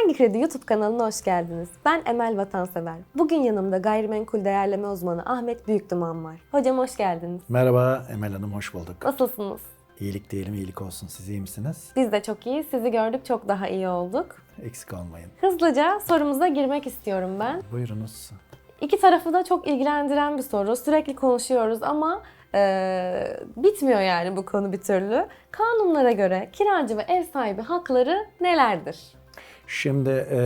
Hangi Kredi YouTube kanalına hoş geldiniz. Ben Emel Vatansever. Bugün yanımda gayrimenkul değerleme uzmanı Ahmet Büyükduman var. Hocam hoş geldiniz. Merhaba Emel Hanım, hoş bulduk. Nasılsınız? İyilik diyelim, iyilik olsun. Siz iyi misiniz? Biz de çok iyi. Sizi gördük çok daha iyi olduk. Eksik olmayın. Hızlıca sorumuza girmek istiyorum ben. Buyurunuz. İki tarafı da çok ilgilendiren bir soru. Sürekli konuşuyoruz ama e, bitmiyor yani bu konu bir türlü. Kanunlara göre kiracı ve ev sahibi hakları nelerdir? Şimdi e,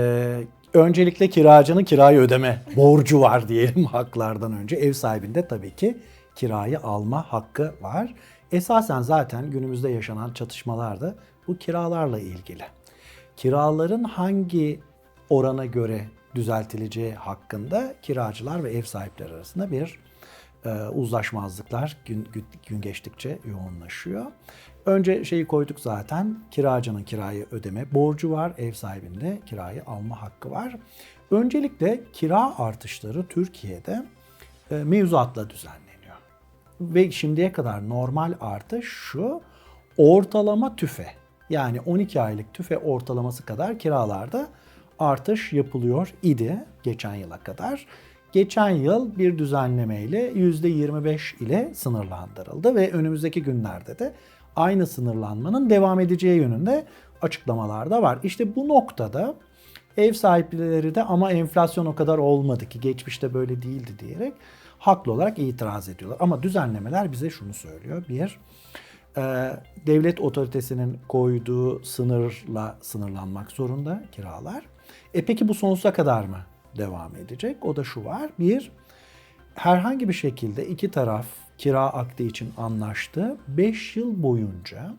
öncelikle kiracının kirayı ödeme borcu var diyelim haklardan önce. Ev sahibinde tabii ki kirayı alma hakkı var. Esasen zaten günümüzde yaşanan çatışmalar da bu kiralarla ilgili. Kiraların hangi orana göre düzeltileceği hakkında kiracılar ve ev sahipleri arasında bir uzlaşmazlıklar gün, gün, gün geçtikçe yoğunlaşıyor. Önce şeyi koyduk zaten kiracının kirayı ödeme borcu var, ev sahibinde kirayı alma hakkı var. Öncelikle kira artışları Türkiye'de e, mevzuatla düzenleniyor. Ve şimdiye kadar normal artış şu ortalama tüfe yani 12 aylık tüfe ortalaması kadar kiralarda artış yapılıyor idi geçen yıla kadar. Geçen yıl bir düzenlemeyle %25 ile sınırlandırıldı ve önümüzdeki günlerde de aynı sınırlanmanın devam edeceği yönünde açıklamalar da var. İşte bu noktada ev sahipleri de ama enflasyon o kadar olmadı ki geçmişte böyle değildi diyerek haklı olarak itiraz ediyorlar. Ama düzenlemeler bize şunu söylüyor. Bir, e, devlet otoritesinin koyduğu sınırla sınırlanmak zorunda kiralar. E peki bu sonsuza kadar mı devam edecek? O da şu var. Bir, herhangi bir şekilde iki taraf kira akdi için anlaştı. 5 yıl boyunca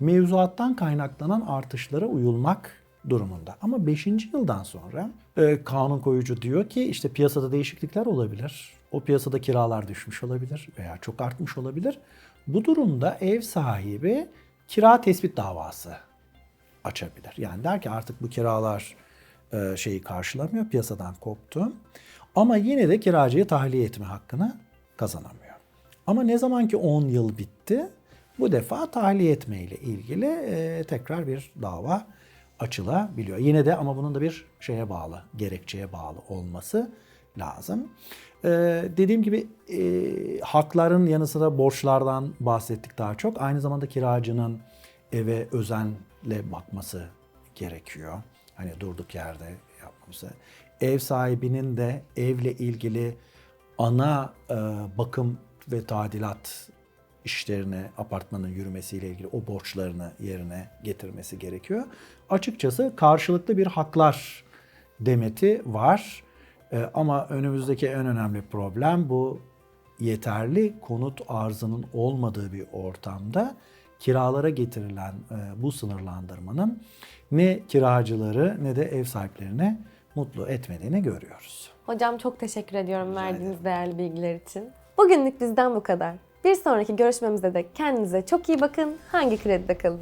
mevzuattan kaynaklanan artışlara uyulmak durumunda. Ama 5. yıldan sonra e, kanun koyucu diyor ki işte piyasada değişiklikler olabilir. O piyasada kiralar düşmüş olabilir veya çok artmış olabilir. Bu durumda ev sahibi kira tespit davası açabilir. Yani der ki artık bu kiralar e, şeyi karşılamıyor, piyasadan koptu. Ama yine de kiracıyı tahliye etme hakkını kazanamıyor. Ama ne zaman ki 10 yıl bitti, bu defa tahliye etme ile ilgili e, tekrar bir dava açılabiliyor. Yine de ama bunun da bir şeye bağlı, gerekçeye bağlı olması lazım. E, dediğim gibi e, hakların yanı sıra borçlardan bahsettik daha çok. Aynı zamanda kiracının eve özenle bakması gerekiyor. Hani durduk yerde yapması. Ev sahibinin de evle ilgili ana e, bakım ve tadilat işlerine, apartmanın yürümesiyle ilgili o borçlarını yerine getirmesi gerekiyor. Açıkçası karşılıklı bir haklar demeti var. E, ama önümüzdeki en önemli problem bu yeterli konut arzının olmadığı bir ortamda kiralara getirilen e, bu sınırlandırmanın ne kiracıları ne de ev sahiplerini mutlu etmediğini görüyoruz. Hocam çok teşekkür ediyorum verdiğiniz değerli bilgiler için. Bugünlük bizden bu kadar. Bir sonraki görüşmemizde de kendinize çok iyi bakın. Hangi kredide kalın?